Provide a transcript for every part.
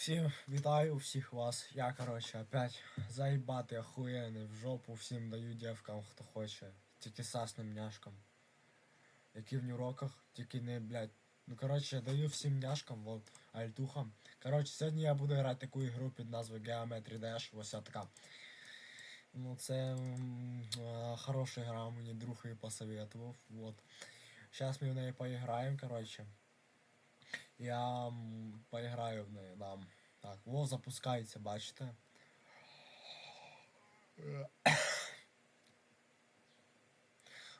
Всім вітаю всіх вас. Я, короче, опять заїбати охуєнний в жопу всім даю дівкам, хто хоче. Тільки сасним няшкам. Які в уроках, тільки не, блядь. Ну, короче, даю всім няшкам, вот, альтухам. Короче, сьогодні я буду грати таку ігру під назвою Geometry Dash, ось така. Ну, це е, хороша гра, мені друг її посоветував, вот. Сейчас ми в неї поіграємо, короче. Я м, поіграю в неї, да. Так, во запускається, бачите.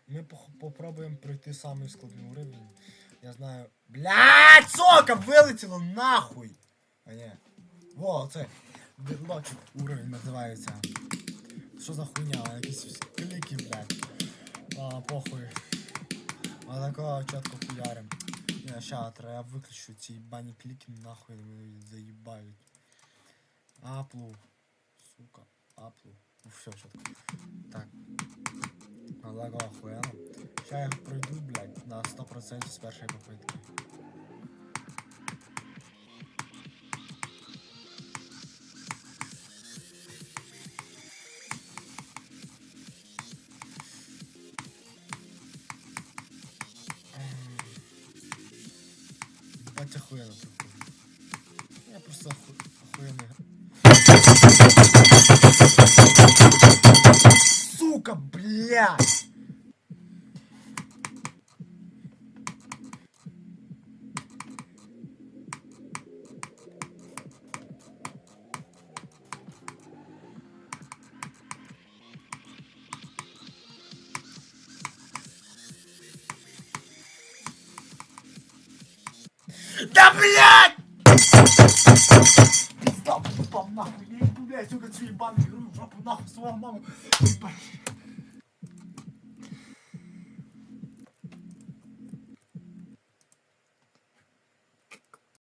Ми попробуємо пройти самий складний уровень. Я знаю. Блядь, сока, вилетіло нахуй! А ні. Во, це. Дедлоки уровень називається. Що за хуйня? Якісь кліки, блядь. А, похуй. А такого чітко хуярим. Не, ща, треба виключу ці бані кліки, нахуй мене заїбають. Аплу. Сука, аплу. Ну все, чітко. Так. Алаго охуєнно. Ща я пройду, блядь, на 100% з першої попитки. Охуенно прикольно. Я просто оху... охуенный. Сука, блядь! Да блядь! Пизда, попал нахуй, я иду, блядь, сука, ебаную игру в жопу, нахуй, свою маму. Ебать.